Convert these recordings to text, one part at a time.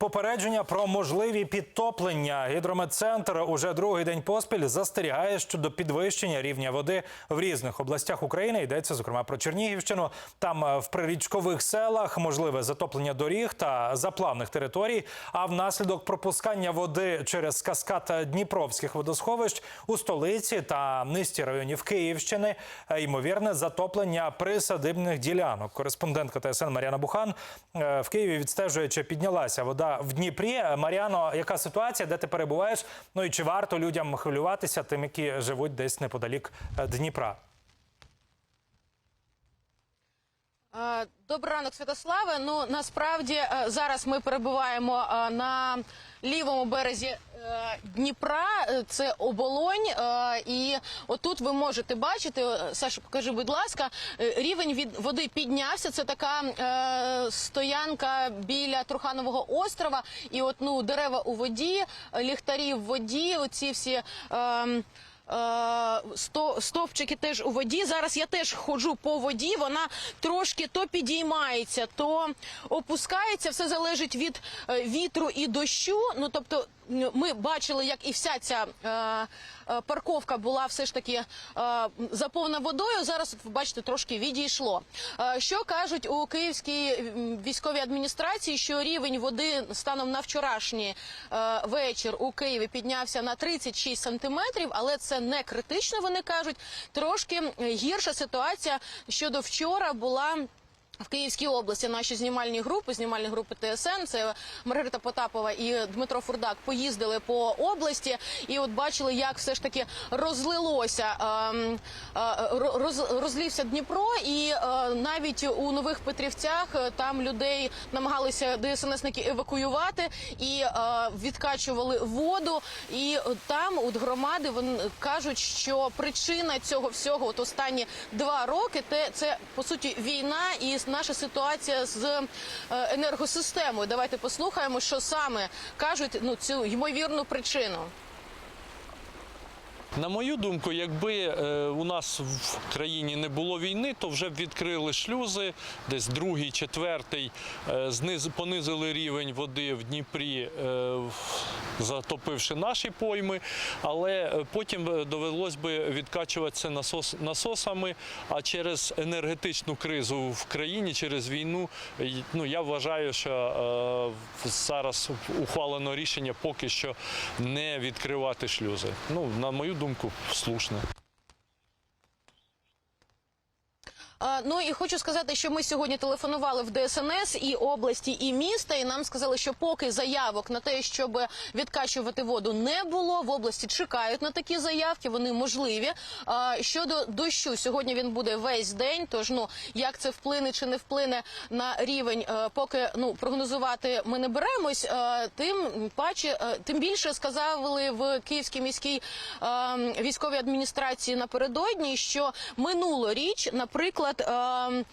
Попередження про можливі підтоплення. Гідрометцентр уже другий день поспіль застерігає щодо підвищення рівня води в різних областях України. Йдеться зокрема про Чернігівщину. Там е, в прирічкових селах можливе затоплення доріг та заплавних територій. А внаслідок пропускання води через каскад Дніпровських водосховищ у столиці та низці районів Київщини е, ймовірне затоплення присадибних ділянок. Кореспондентка ТСН Мар'яна Бухан е, в Києві відстежує, чи піднялася вода в Дніпрі. Маріано, яка ситуація, де ти перебуваєш? Ну і чи варто людям хвилюватися тим, які живуть десь неподалік е, Дніпра? Е, Добрий ранок, Святославе. Ну насправді е, зараз ми перебуваємо на лівому березі е, Дніпра. Е, Це оболонь. е, І отут ви можете бачити, Саша, покажи, будь ласка, рівень від води піднявся. Це така стоянка біля Труханового острова. І от ну дерева у воді, ліхтарі в воді. Оці всі. Е, сто, стовпчики теж у воді. Зараз я теж ходжу по воді. Вона трошки то підіймається, то опускається. Все залежить від е, вітру і дощу. Ну тобто, ми бачили, як і вся ця е, е, парковка була все ж таки е, заповнена водою. Зараз бачите, трошки відійшло. Е, що кажуть у київській військовій адміністрації, що рівень води станом на вчорашній е, вечір у Києві піднявся на 36 сантиметрів, але це не критично. Вони кажуть. Трошки гірша ситуація щодо вчора була. В Київській області наші знімальні групи, знімальні групи ТСН, це Маргарита Потапова і Дмитро Фурдак поїздили по області, і от бачили, як все ж таки розлилося ем, е, роз, розлівся Дніпро, і е, навіть у нових Петрівцях е, там людей намагалися ДСНСники евакуювати і відкачували воду. І там от громади вони кажуть, що причина цього всього, от останні два роки, те це по суті війна і наша ситуація з е, енергосистемою. Давайте послухаємо, що саме кажуть ну цю ймовірну причину. На мою думку, якби е, у нас в країні не було війни, то вже б відкрили шлюзи, десь другий, четвертий, е, понизили рівень води в Дніпрі, затопивши наші пойми. Але е, потім е, довелось би відкачуватися насос, насосами. А через енергетичну кризу в країні, через війну, е, ну я вважаю, що е, зараз ухвалено рішення поки що не відкривати шлюзи. Ну, на мою думку, слушне. А, Ну і хочу сказати, що ми сьогодні телефонували в ДСНС і області, і міста, і нам сказали, що поки заявок на те, щоб відкачувати воду, не було. В області чекають на такі заявки. Вони можливі. Щодо дощу, сьогодні він буде весь день. Тож ну як це вплине чи не вплине на рівень, е, поки ну прогнозувати ми не беремось. е, Тим паче, е, тим більше сказали в Київській міській е, військовій адміністрації напередодні, що минулоріч, наприклад. Е, е,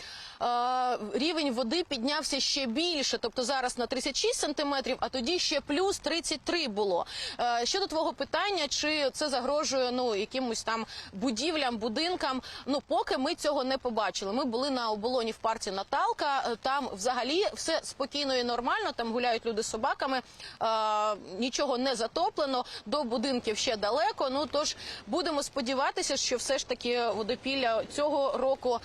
Рівень води піднявся ще більше, тобто зараз на 36 сантиметрів, а тоді ще плюс 33 було. Е, Щодо твого питання, чи це загрожує ну якимось там будівлям, будинкам? Ну поки ми цього не побачили. Ми були на оболоні в парці Наталка. е, Там взагалі все спокійно і нормально. Там гуляють люди з собаками. е, Нічого не затоплено. До будинків ще далеко. Ну тож будемо сподіватися, що все ж таки водопілля цього року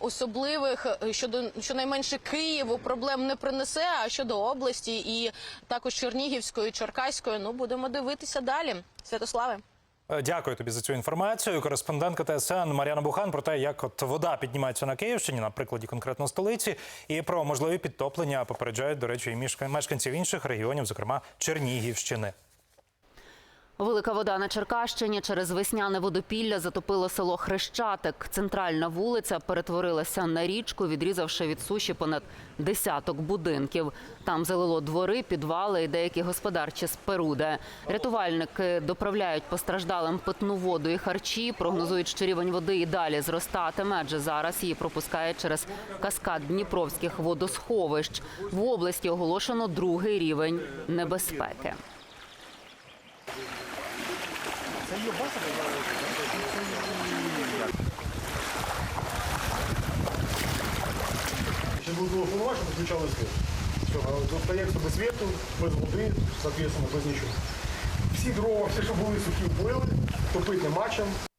особливих е, щодо щонайменше Києву проблем не принесе. А щодо області і також Чернігівської, Черкаської, ну будемо дивитися далі. Святославе. Е, Дякую тобі за цю інформацію. Кореспондентка ТСН Мар'яна Бухан про те, як от вода піднімається на Київщині, на прикладі конкретно столиці, і про можливі підтоплення попереджають, до речі, і мешканців інших регіонів, зокрема Чернігівщини. Велика вода на Черкащині через весняне водопілля затопило село Хрещатик. Центральна вулиця перетворилася на річку, відрізавши від суші понад десяток будинків. Там залило двори, підвали і деякі господарчі споруди. Рятувальники доправляють постраждалим питну воду і харчі. Прогнозують, що рівень води і далі зростатиме, адже зараз її пропускає через каскад Дніпровських водосховищ. В області оголошено другий рівень небезпеки. Ще був уповноважений, включали світ. Достається без світу, без води, соответственно, без нічого. Всі дрова, все, що були сухі, били, топити нема чим.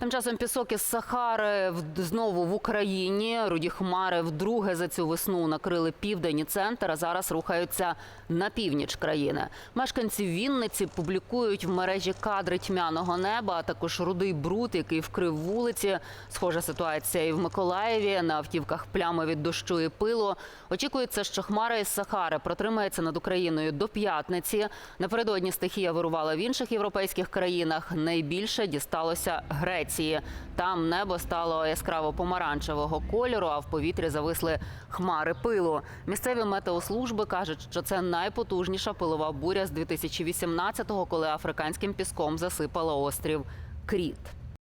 Тим часом пісок із Сахари знову в Україні. Руді хмари вдруге за цю весну накрили південь і центр, а зараз рухаються на північ країни. Мешканці Вінниці публікують в мережі кадри тьмяного неба, а також рудий бруд, який вкрив вулиці. Схожа ситуація і в Миколаєві. На автівках плями від дощу і пилу. Очікується, що хмара із Сахари протримається над Україною до п'ятниці. Напередодні стихія вирувала в інших європейських країнах. Найбільше дісталося Греції. Там небо стало яскраво помаранчевого кольору, а в повітрі зависли хмари пилу. Місцеві метеослужби кажуть, що це найпотужніша пилова буря з 2018-го, коли африканським піском засипало острів Кріт.